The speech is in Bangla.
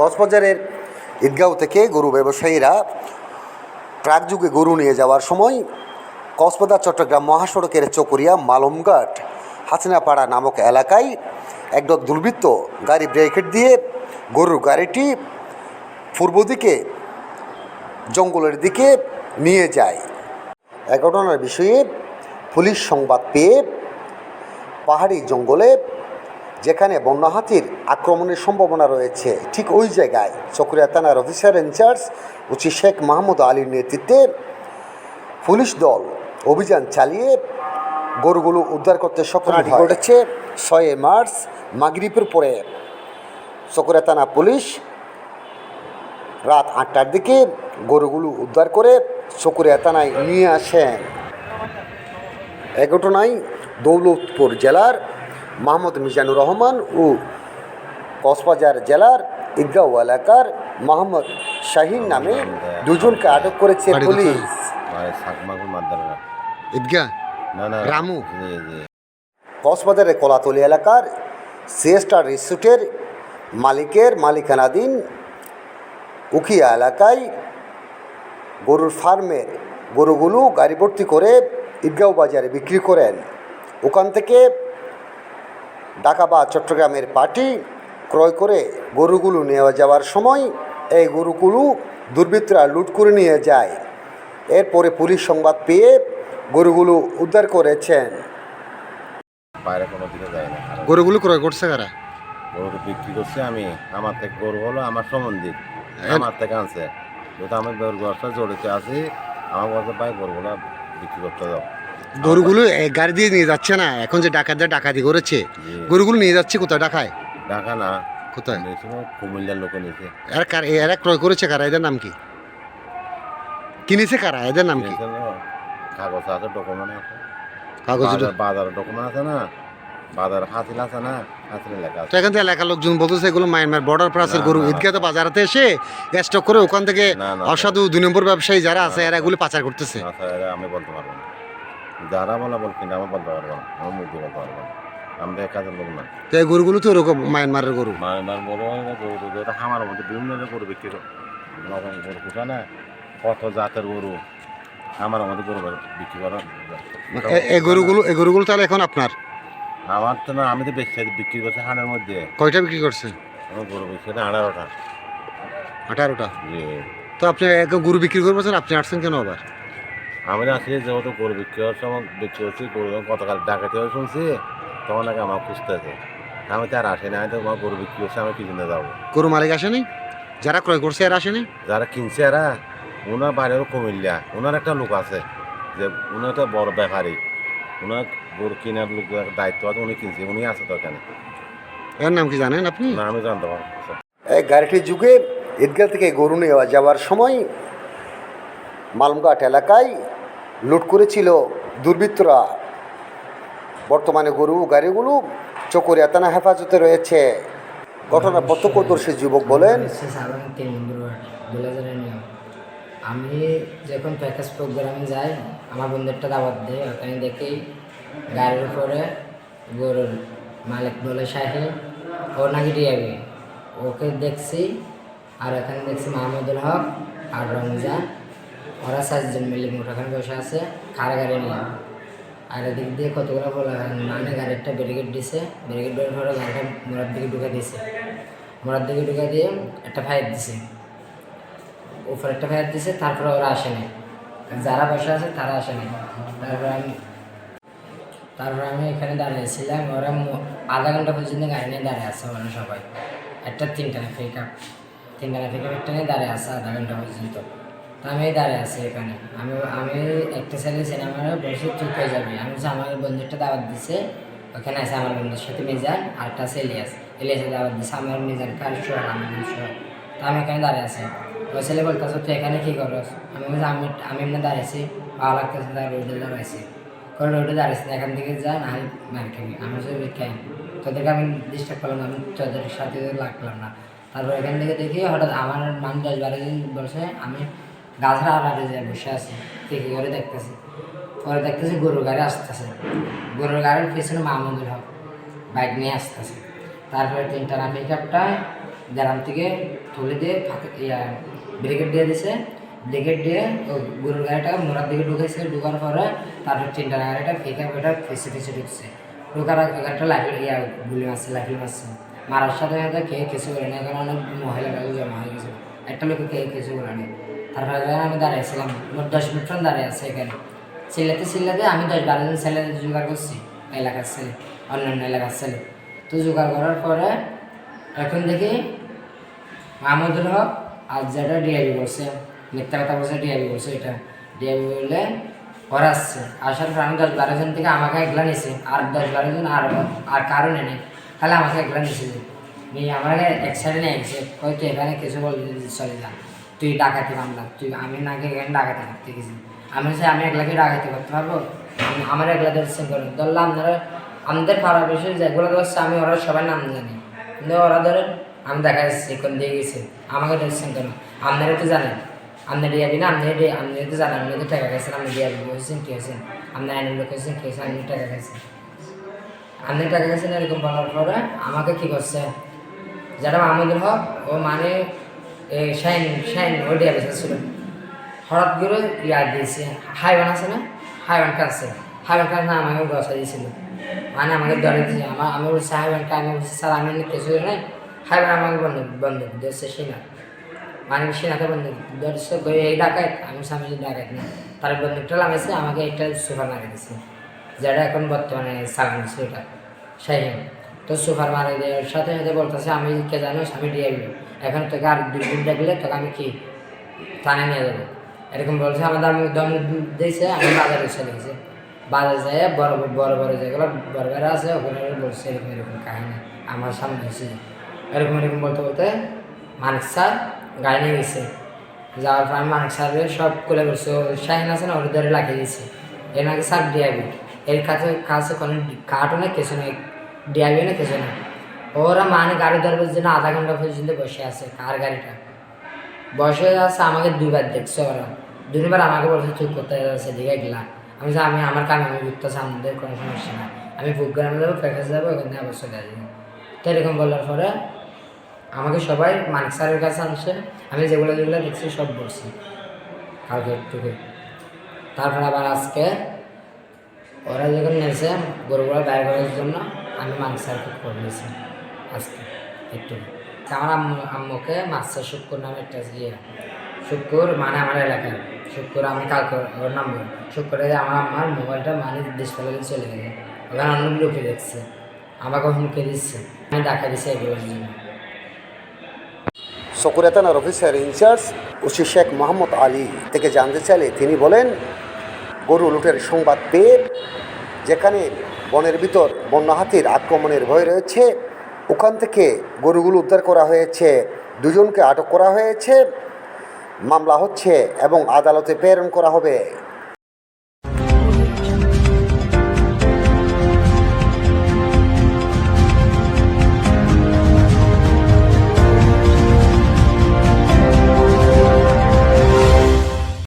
কক্সবাজারের ঈদগাঁও থেকে গরু ব্যবসায়ীরা ট্রাক যুগে গরু নিয়ে যাওয়ার সময় কক্সবাজার, চট্টগ্রাম মহাসড়কের চকরিয়া মালমঘাট, হাসিনাপাড়া নামক এলাকায় একদল দুর্বৃত্ত গাড়ি ব্রেকেট দিয়ে গরুর গাড়িটি পূর্ব দিকে, জঙ্গলের দিকে নিয়ে যায়। এ ঘটনার বিষয়ে পুলিশ সংবাদ পেয়ে পাহাড়ি জঙ্গলে যেখানে বন্য হাতির আক্রমণের সম্ভাবনা রয়েছে। ঠিক ওই জায়গায় চকরিয়া থানার officer in charge OC Sheikh Mahmud আলীর নেতৃত্বে পুলিশ দল অভিযান চালিয়ে গরুগুলো উদ্ধার করতে সক্ষম ঘটেছে ছয় মার্চ মাগরিবের পরে। চকরিয়া থানা পুলিশ রাত আটটার দিকে গরুগুলো উদ্ধার করে চকরিয়া থানায় নিয়ে আসেন এ ঘটনায় দৌলতপুর জেলার মোহাম্মদ মিজানুর রহমান ও কক্সবাজার জেলার ঈদগাঁও এলাকার মোহাম্মদ শাহিন নামে দুজনকে আটক করেছে পুলিশ। রামু? কক্সবাজারের কলাতলি এলাকার সিএস্টার রিসোর্টের মালিকের মালিকানাধীন উখিয়া এলাকায় গরুর ফার্মের গরুগুলো গাড়ি ভর্তি করে ঈদগাঁও বাজারে বিক্রি করেন। ওখান থেকে ঢাকা বা চট্টগ্রামের পার্টি ক্রয় করে গরুগুলো নিয়ে যাওয়ার সময় এই গরুগুলো দুর্বৃত্তরা লুট করে নিয়ে যায়। এরপরে পুলিশ সংবাদ পেয়ে গরুগুলো উদ্ধার করেছেন। বাইরে কোনো দিকে যায় না। গরুগুলো ক্রয় করছে কারা? গরু বিক্রি করছি আমি। আমার থেকে গরু হলো আমার সম্বন্ধিত আমার থেকে আনছে। যেহেতু আমি গরু ব্যবসা জড়িত আছি আমার বলতে ভাই গরুগুলো বিক্রি করতে দাও গরুগুলো গাড়ি দিয়ে নিয়ে যাচ্ছে না। এখন যে ডাকাতদের ডাকাতি করেছে গরুগুলো নিয়ে যাচ্ছে কোথায়? ঢাকায়? ঢাকা না। কোথায়? নিয়েছিল কুমিল্লার লোকে নিয়েছে এরা কার এরা ক্রয় করেছে কারা? এদের নাম কি? কিনেছে কারা? এদের নাম কি? কাগজ আছে ডকুমেন্ট আছে। কাগজ বাজার- ডকুমেন্ট আছে না। বাজার হাসিল আছে না। হাসিল লেখা তো আছে এখান থেকে এলাকার লোকজন বলতেছে এগুলো মায়ানমার বর্ডার প্রাসের গরু বাজারাতে এসে স্টক করে ওখান থেকে অসাধু দুই নম্বর ব্যবসায়ী যারা আছে এরা এগুলো পাচার করতেছে। আমি বলতে পারব না। যারা বলা বল কিন্তু আমি বলতে পারব না। আমার মুখ দিয়ে বলতে পারব না। আমি তো এক কাজের লোক না। তো এই গরুগুলো তো এরকম মায়ানমারের গরু? মানে বড় গরু টরু, এটা খামারের মধ্যে বিভিন্ন গরু বিক্রি করে। গরু পোষা না? কত জাতের গরু? খামারের মধ্যে গরু বিক্রি করা এ- এই গরুগুলো এই গরুগুলো তাহলে এখন আপনার? আমার তো না আমি তো বেশি বিক্রি করছি হাটের মধ্যে। কয়টা বিক্রি করছে? আমার গরু বিক্রি করে আঠারোটা। আঠারোটা? তো আপনি এক গরু বিক্রি করবেন আপনি আসছেন কেন আবার? আমি না আসলে যেহেতু গরু বিক্রি হওয়ার সময় বিক্রি করছি গরু গতকাল ডাকাতি হয়ে শুনছি তখন আগে আমার খুঁজতে আছে আমি তো আর আসেনি আমি তো আমার গরু বিক্রি করছি আমি কিনে যাব? গরু মালিক আসেনি? যারা ক্রয় করছে আর আসেনি? যারা কিনছে এরা ওনার বাইরেও কুমিল্লা ওনার একটা লোক আছে যে উনি একটা বড় ব্যাপারী। ওনার গরু কেনার লোক দায়িত্ব আছে উনি কিনছে উনি আছে তো এখানে এর নাম কি জানেন আপনি? না আমি জানতে পারব এই গাড়িটির যুগে ঈদগাহ থেকে গরু নিয়ে যাওয়ার সময় মালমঘাট এলাকায় লুট করেছিল দুর্বৃত্তরা। বর্তমানে গরু গাড়িগুলো চকরিয়া থানা হেফাজতে রয়েছে। ঘটনা প্রত্যক্ষদর্শী যুবক বলেন, আমি যখন প্যাকেজ প্রোগ্রামে যাই, আমার বন্ধুরটা দাওয়াত দেয়, ওখানে দেখি গাড়ির উপরে গরুর মালিক বলে শাহি ও নাকি ডিয়াবি ওকে দেখছি, আর এখানে দেখছি মাহমুদুল হক আর রমজান। ওরা সাতজন মিলে মোটাখানে বসে আছে, কারা গাড়ি নিয়ে? আর এদিক দিয়ে কতগুলো বলা মানে গাড়িটা ব্যারিকেড দিছে ব্যারিকেড দেওয়ার পরে গাড়িটা মোড়ার দিকে ঢুকে দিয়েছে মোড়ার দিকে ঢুকে দিয়ে একটা ফায়ার দিছে। উপরে একটা ফায়ার দিছে, তারপরে ওরা আসেনি। যারা বসে আছে, তারা আসেনি। তারপরে আমি তারপরে আমি এখানে দাঁড়িয়েছিলাম ওরা আধা ঘণ্টা পর্যন্ত গাড়ি নিয়ে দাঁড়িয়ে আছে মানে সবাই। একটা তিনটা পিক আপ তিনটা না আপ একটা নিয়ে দাঁড়িয়ে আছে আধা ঘণ্টা পর্যন্ত। আমি দাঁড়িয়ে আছি এখানে। আমি আমি একটা ছেলে সিনেমা বসে ঠিক হয়ে যাবে। আমি বলছি, আমার বন্ধুটা দাওয়াত দিছে। ওখানে আছে আমার বন্ধুর সাথে মিজান আর একটা আছে। ইলিয়াস ইলিয়াসের দাওয়াত দিছে। আমার মিজান কার সোহাগ আমার নাম সোহাগ তো আমি এখানে দাঁড়িয়ে আছি। ওই ছেলে বলতেছে, তুই এখানে কী করস? আমি বলছি, আমি আমি এমনি দাঁড়িয়েছি ভালো লাগতেছে তাই রোডে দাঁড়াইছি। করে রোডে দাঁড়িয়েছি এখান থেকে যা না মার খাবি আমি বলছি কেন? তোদেরকে আমি ডিস্টার্ব করলাম আমি তোদের সাথে লাগলাম না। তারপর এখান থেকে দেখি, হঠাৎ আমার মান দশ বারো দিন বসে আমি গাছরা আলাদা যায় বসে আছি, দেখি করে দেখতেছি। পরে দেখতেছি গরুর গাড়ি আসতেছে। গরুর গাড়ির পিছনে মাহমুদুল হক বাইক নিয়ে আসতেছে। তারপরে তিনটা না পিক আপটা গ্রাম থেকে তুলে দিয়ে ব্রিগেড দিয়ে দিছে। ব্রিগেড দিয়ে গরুর গাড়িটা মোড়ার দিকে ঢুকেছে। ঢুকার পরে তারপর তিনটা গাড়িটা ফেঁকে ওটা ফেসে ফেসে ঢুকছে। ঢুকার গাড়িটা লাফি ইয়া, গুলি মারছে লাফি মারছে। মারার সাথে সাথে খেয়ে কিছু করে না কারণ অনেক মহিলা জমা হয়ে গেছে। একটা লোক খেয়ে কিছু করে না তারপরে যখন আমি দাঁড়িয়েছিলাম মোট দশ মিনিট খান দাঁড়িয়ে আছে এখানে। চিল্লাতে চিল্লাতে আমি দশ বারো জন ছেলে জোগাড় করছি, এলাকার ছেলে, অন্যান্য এলাকার ছেলে। তো জোগাড় করার পরে এখন দেখি মাহমুদুল হক আর যেটা ডিআইবি করছে মিথ্যা কথা বলছে ডিআইবি করছে এটা। ডিআইবি বললে ওরা আসছে। আসার পর আমি দশ বারো জন থেকে আমাকে একলা নিছে আর দশ বারো জন আর আর কারণে নেই তাহলে আমাকে একলা নিছে নিয়ে আমাকে এক সাইডে নিয়ে গেছে। হয়তো এখানে কিছু বলতে চলে যা। তুই ডাকাতি মামলা তুই আমি নাকি এখানে ডাকাতি করতে গেছি। আমি বলছি আমি একলাকে ডাকাতি করতে পারব? আমি- আমার একলা ধরছেন করে ধরলাম আপনারা আমাদের পাড়া বিষয় যেগুলো ধরছে আমি, ওরা সবাই নাম জানি। কিন্তু ওরা ধরেন, আমি দেখা যাচ্ছে কোন দিয়ে গেছে, আমাকে ধরছেন কেন আপনারা তো জানেন, আপনি ডিয়াবি না আপনি আপনি তো জানেন, আপনি তো টাকা খাইছেন, আপনি ডিয়াবি হয়েছেন কি হয়েছেন আপনার আইনের লোক হয়েছেন কি হয়েছেন আপনি টাকা খাইছেন। আপনি টাকা খাইছেন এরকম বলার পরে আমাকে কী করছে? যারা মাহমুদুল হক, ও মানে শাইন শাইন ও ডিয়াবি ছিল হঠাৎ করে ইয়ার দিয়েছে। হাইওয়ান আছে না? হাইওয়ান কাছে হাইওয়ান কাছে না আমাকে বসা দিয়েছিল। মানে আমাকে ধরে দিয়েছে। আমার আমি বলছি হাইওয়ানকে আমি বলছি, স্যার, আমি কিছু নাই। হাইওয়ান আমাকে বন্ধু বন্ধু দিয়েছে, সিনা। মানে সিনাকে বন্ধু ধরছে, এই ডাকাত। আমি স্বামী ডাকাত না। তার বন্ধুটা লাগাইছে আমাকে একটা সুপার লাগিয়ে দিয়েছে। যেটা এখন বর্তমানে চালানো ওটা। শাহিন। তো সুপার মারা দেওয়ার সাথে সাথে বলতেছে, আমি কে জানো আমি ডিআইবি। এখন তোকে আর দুই দিন ডাকলে তোকে আমি কি টানে নিয়ে যাব? এরকম বলছে আমাদের আমি দম দিয়েছে, আমি বাজারে চলে গেছি। বাজারে যাই বড় বড় বড় যেগুলো বড় বড় আছে, ওখানে বলছে, এরকম এরকম কাহিনী আমার সামনে এসে এরকম এরকম বলতে বলতে মানিক স্যার গাড়ি নিয়ে গেছে। যাওয়ার পর আমি মানিক স্যারের সব খুলে বলছে শাহিন আছে না? ওর ধরে লাগিয়ে দিয়েছে। এর নাকি স্যার ডিআইবি। এর কাছে কাছে কোনো কাঠও না কিছু নেই। ডিআইবি না কিছু নেই ওরা মানে গাড়ি ধরবার জন্য আধা ঘণ্টা পর্যন্ত বসে আছে কার গাড়িটা। বসে আছে, আমাকে দুইবার দেখছে ওরা। দুইবার আমাকে বলছে, তুই কোথায় যাচ্ছে দিকে গেলা। আমি আমি, আমার কামে আমি ঘুরতেছি আমাদের কোনো সমস্যা না আমি প্রোগ্রামে যাব প্যাকেজে যাব ওখানে আবার চলে আসব। তো এরকম বলার পরে আমাকে সবাই, মানিক স্যারের কাছে আনছে। আমি যেগুলো যেগুলো দেখছি, সব বলছি। কালকে একটু তারপর আবার আজকে ওরা যখন নেছে গরুগুলো বাইর করার জন্য আমি মানিক স্যারকে করে নিয়েছি আজকে একটু। আমার আম্মু, আম্মুকে মাস্টার শুক্কুর নামে একটা ইয়ে শুক্কুর মানে আমার এলাকার। শুক্কুর আমি কালকে ওর নাম শুক্কুরে আমার আমার মোবাইলটা মানে ডিসপ্লে চলে গেছে। ওখানে অন্য লোকে দেখছে। আমাকে হুমকে দিচ্ছে। আমি ডাকা দিচ্ছি এগুলোর জন্য। সকুরিয়া থানার officer in charge OC Sheikh Mohammad Ali থেকে জানতে চাইলে তিনি বলেন, গরু লুটের সংবাদ পেয়ে যেখানে বনের ভিতর বন্য হাতির আক্রমণের ভয় রয়েছে। ওখান থেকে গরুগুলো উদ্ধার করা হয়েছে। দুজনকে আটক করা হয়েছে। মামলা হচ্ছে এবং আদালতে প্রেরণ করা হবে।